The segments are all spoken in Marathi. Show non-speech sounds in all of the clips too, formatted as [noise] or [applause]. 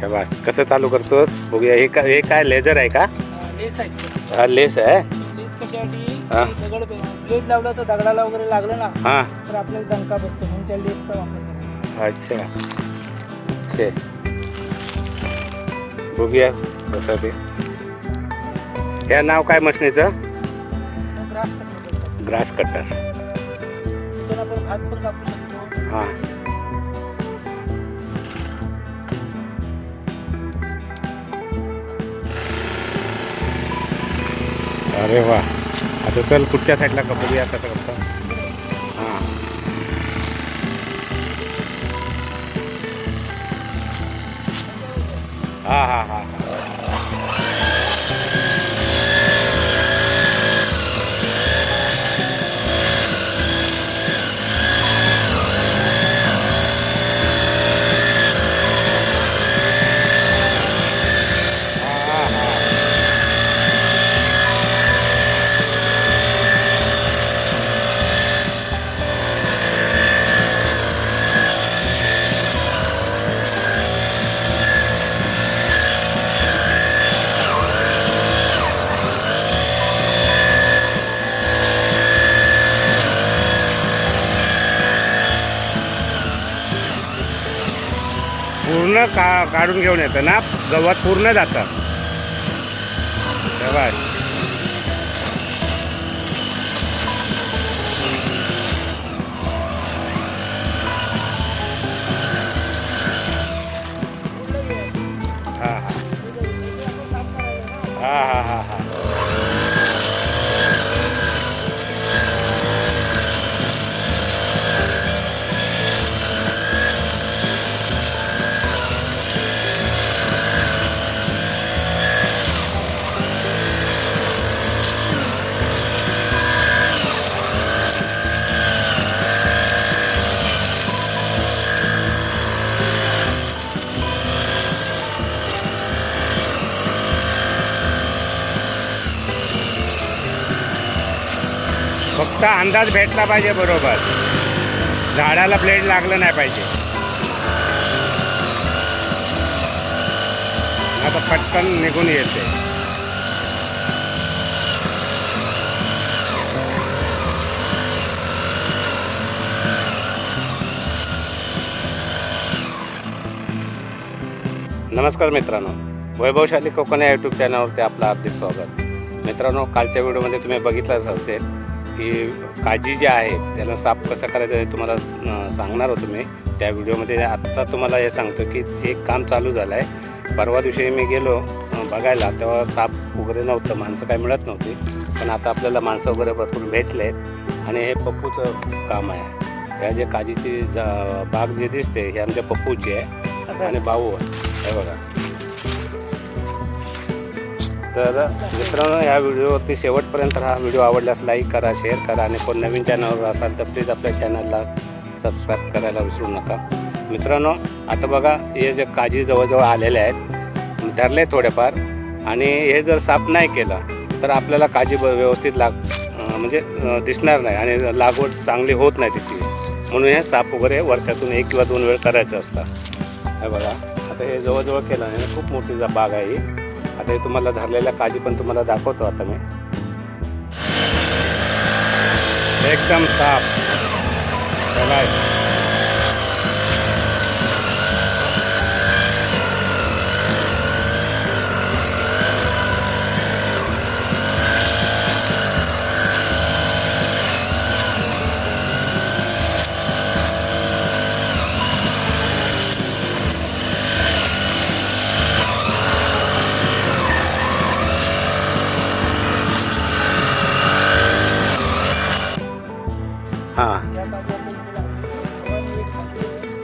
शबास. कसं चालू करतोस? बघूया हे काय हे काय लेझर आहे का? लेस आहे. हा लेस आहे? लेस कशासाठी हा. की दगड ब्लेड लावला तर दगडाला वगैरे लागलं ना हां. तर आपल्याला डंका बसतो म्हणून त्या लेसचा वापर करतो. अच्छा. ते बघूया कसं ते. त्या नाव काय मशनीचं? मग ग्रास कटर. त्याच्यानं आपण भात पण कापू शकतो. हां. अरे वा. आता चल कुठच्या साईडला का बघूया कसं कसं हां. हां हां हां. काढून घेऊन येतं ना गवत पूर्ण जातं. तेव्हा. हां हां. हां हां हां. हां फक्त अंदाज भेटला पाहिजे बरोबर. झाडाला ब्लेड लागलं नाही पाहिजे. आता पटकन निघून येते. नमस्कार मित्रांनो. वैभवशाली कोकण या यूट्यूब चॅनलवरती आपलं हार्दिक स्वागत. मित्रांनो कालच्या व्हिडिओमध्ये तुम्ही बघितलंच असेल की काजी ज्या आहेत त्याला साफ कसं करायचं हे तुम्हाला सांगणार होतो मी. त्या व्हिडिओमध्ये आत्ता तुम्हाला हे सांगतो की एक काम चालू झालं आहे परवा दिवशी मी गेलो बघायला तेव्हा साप वगैरे नव्हतं माणसं काही मिळत नव्हती. पण आता आपल्याला माणसं वगैरे भरपूर भेटले आहेत आणि हे पप्पूचं काम आहे. ह्या जे काजीची जा बाग जी दिसते ही आमच्या पप्पूची आहे. आणि भाऊ आहे. हे बघा. तर मित्रांनो या व्हिडिओवरती शेवटपर्यंत हा व्हिडिओ आवडल्यास लाईक करा शेअर करा आणि कोण नवीन चॅनलवर असाल तर प्लीज आपल्या चॅनलला सबस्क्राईब करायला विसरू नका. मित्रांनो आता बघा हे जे काजी जवळजवळ आलेले आहेत धरले थोडेफार आणि हे जर साफ नाही केलं तर आपल्याला काजी ब- व्यवस्थित लाग म्हणजे दिसणार नाही आणि लागवड चांगली होत नाही तिची म्हणून हे साफ वगैरे वर्षातून एक किंवा दोन वेळ करायचं असतं. हे बघा आता हे जवळजवळ केलं आणि खूप मोठी बाग आहे ही. आता हे तुम्हाला धरलेल्या काजी पण तुम्हाला दाखवतो आता मी. एकदम साफ. बघा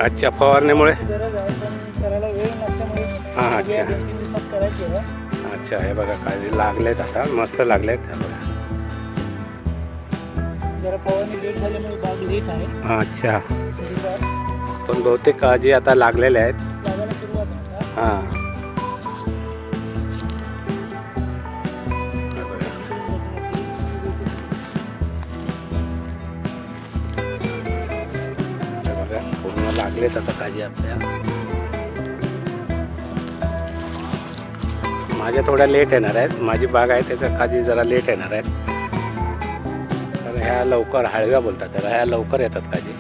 अच्छा फवारणीमुळे? हां अच्छा. अच्छा हे बघा काळजी लागलेत आता मस्त लागलेत. हां अच्छा. पण बहुतेक काळजी आता लागलेल्या आहेत. हां. लागलेत आता काळजी आपल्या. माझ्या थोड्या लेट येणार आहेत. माझी बाग आहे त्याच्या काजी जरा लेट येणार आहेत. तर ह्या लवकर हळव्या बोलतात त्याला. ह्या लवकर येतात काजी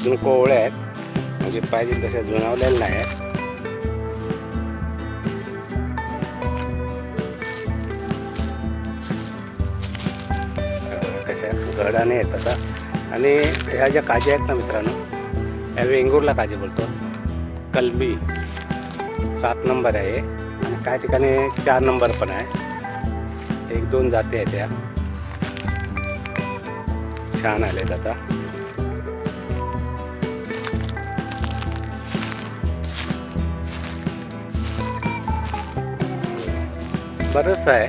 अजून कोवळे आहेत. म्हणजे पाहिजे तसे जुनावलेले नाही आहेत. गडाने येतात. आणि ह्या ज्या काजी आहेत ना मित्रांनो ह्या वेंगुर्ला काजी बोलतो. कलबी सात नंबर आहे. आणि काही ठिकाणी चार नंबर पण आहे. एक दोन जाती आहेत त्या. छान आले आता. बरंच आहे.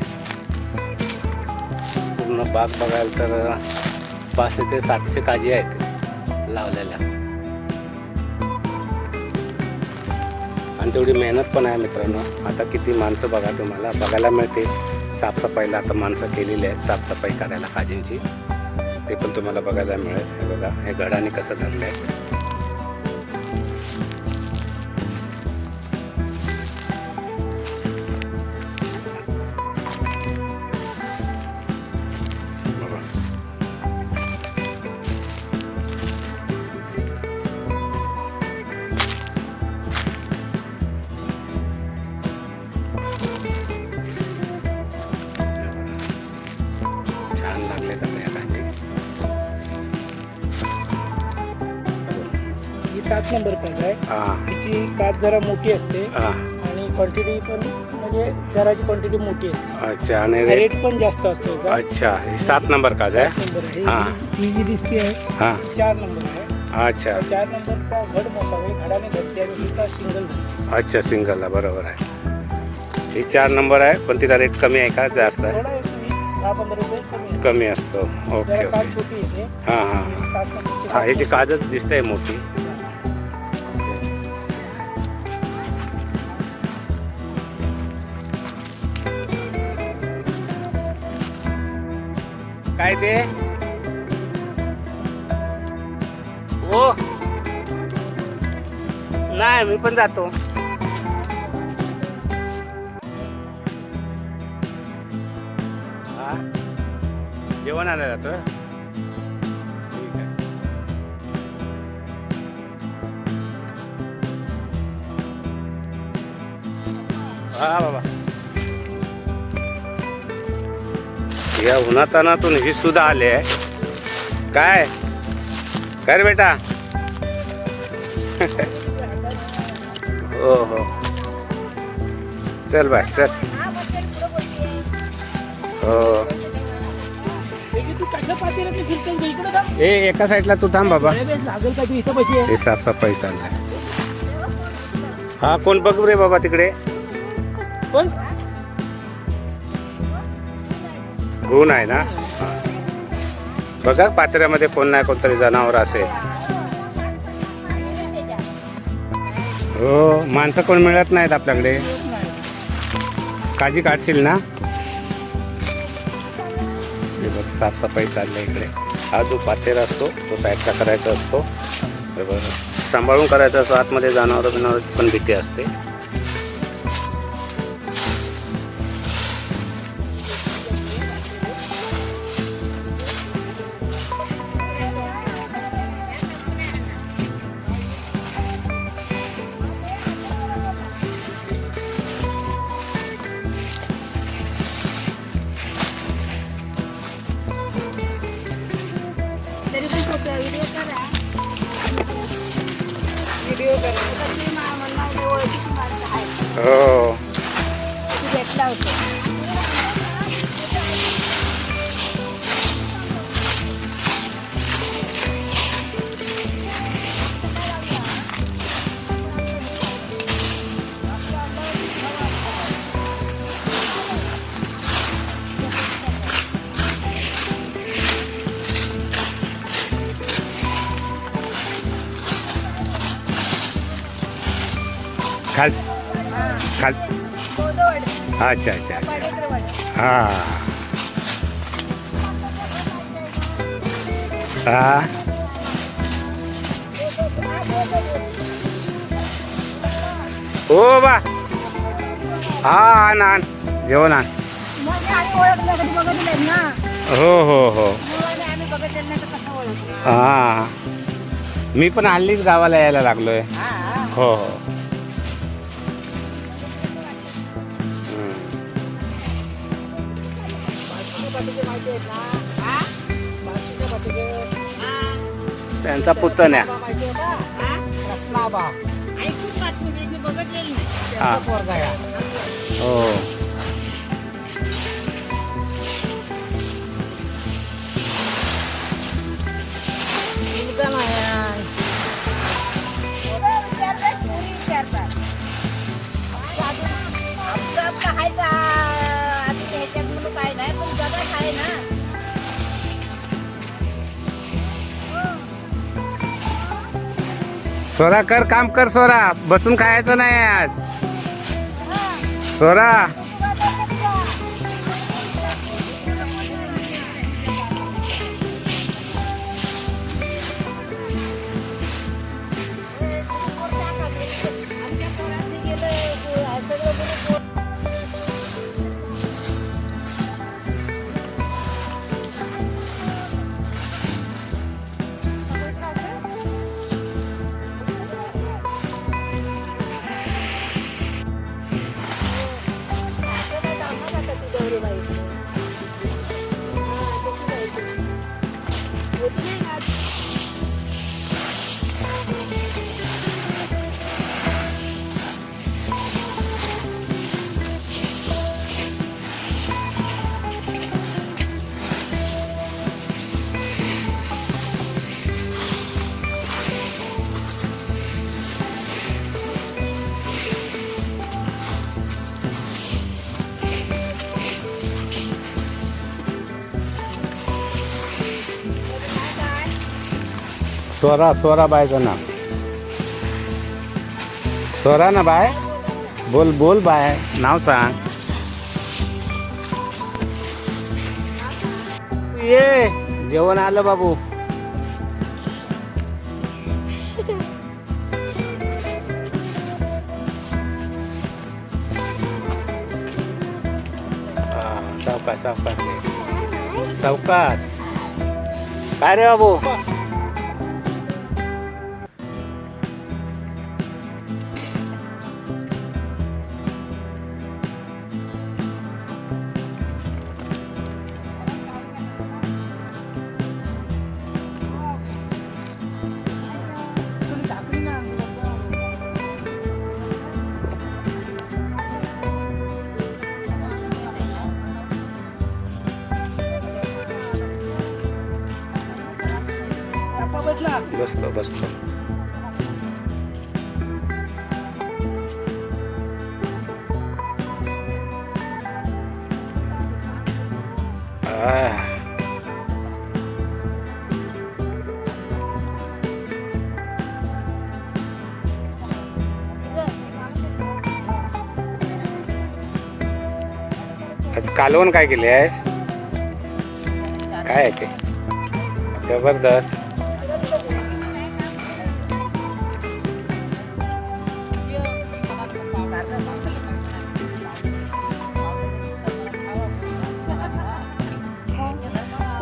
पूर्ण बाग बघायला तर पाचशे ते सातशे काजी आहेत लावलेल्या. आणि तेवढी मेहनत पण आहे मित्रांनो. आता किती माणसं बघा तुम्हाला. बघायला मिळते साफसफाईला आता माणसं केलेली आहेत. साफसफाई करायला काजींची. ते पण तुम्हाला बघायला मिळेल. हे बघा हे घडाने कसं धरलं आहे नंबर काज आहे. हां. हिची काच जरा मोठी असते. हां. आणि क्वांटिटी पण म्हणजे घराची क्वांटिटी मोठी असते. अच्छा आणि रे- रेट पण जास्त असतो याचा. अच्छा ही सात नंबर काज आहे. नंबर आहे. हा. ही- ही जी दिसते आहे हां. चार नंबर आहे. अच्छा. चार नंबरचा घड मोठा म्हणजे घडाने धरते आणि ही सिंगल अच्छा सिंगलला बरोबर आहे. ही चार नंबर आहे पण तिला रेट कमी आहे का? जास्त आहे? थोडा एक वीस दहा पंधरा रुपये कमी असते कमी असतो. ओके जरा ओके. काच छोटी येते हां हां. ही सात नंबरची हां हे जी काजच दिसते मोठी काय ते? ओ नाही मी पण जातो. हा? जेवण आणायला जातो ठीक आहे. हा बाबा. या उन्हातानातून ही सुद्धा आले आहे. काय? काय रे बेटा? [laughs] हो हो चल बाय चल. हो हे. ए एका साईडला तू थांब बाबा. हे साफसफाई चाललाय. हा कोण बघ रे बाबा तिकडे? कोण? ऊन आहे ना? बघा पात्र्यामध्ये कोण नाही कोणतरी जनावर असेल. हो माणसं कोण मिळत नाहीत आपल्याकडे. काळजी काढशील ना? हे बघ साफसफाई चालली इकडे. हा जो पातेर असतो तो साईडचा करायचा असतो. हे बघ सांभाळून करायचा असतो आतमध्ये जनावर बिनावर पण भीती असते. फोटो व्हिडिओ करा. व्हिडिओ करा. ओळखीची माणसं हो. भेटला होतं. खाल खाल अच्छा अच्छा हां. हा. हो बा हा जेवण आण हो हो हो. हा. मी पण हल्लीच गावाला यायला लागलोय. हो हो. हा. पोरगा आहे. हो. सोरा कर काम कर सोरा. बसून खायचं नाही आज. सोरा. सोरा सोरा बायचं नाव सोरा ना बाय? बोल बोल बाय. नाव सांग. ये जेवण आलं बाबू. हा, सावकाश सावकाश. सावकाश. काय रे बाबू? बसला बसतो. बसतो आज कालवण काय केले आहेस? काय आहे ते? जबरदस्त.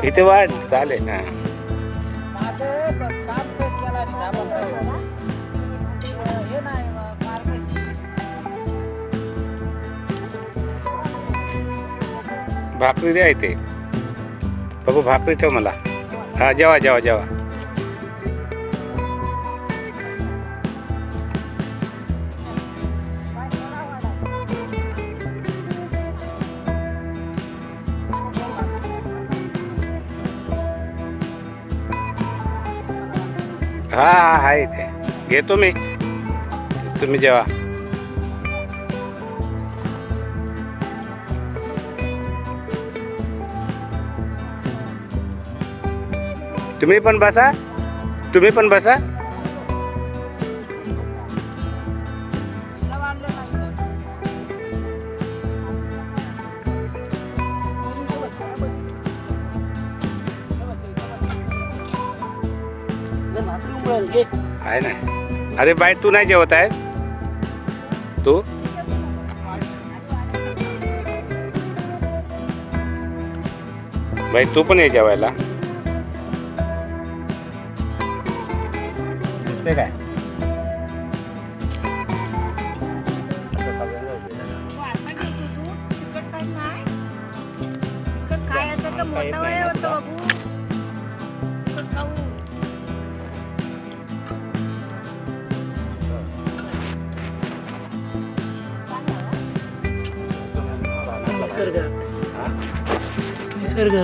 इथे वाढ चालेल ना. भाकरी द्या इथे. बघू भाकरी ठेव मला. हा जेवा जेवा जेवा. हा हा आहे इथे. घेतो मी. तुम्ही जेवा. तुम्ही पण बसा. तुम्ही पण बसा. आहे ना? अरे बाई तू नाही जेवत आहेस? तू? बाई तू पण ये जेवायला. दिसते काय? काय? तर मोठं वय होतं खाऊ. निसर्ग हा? निसर्ग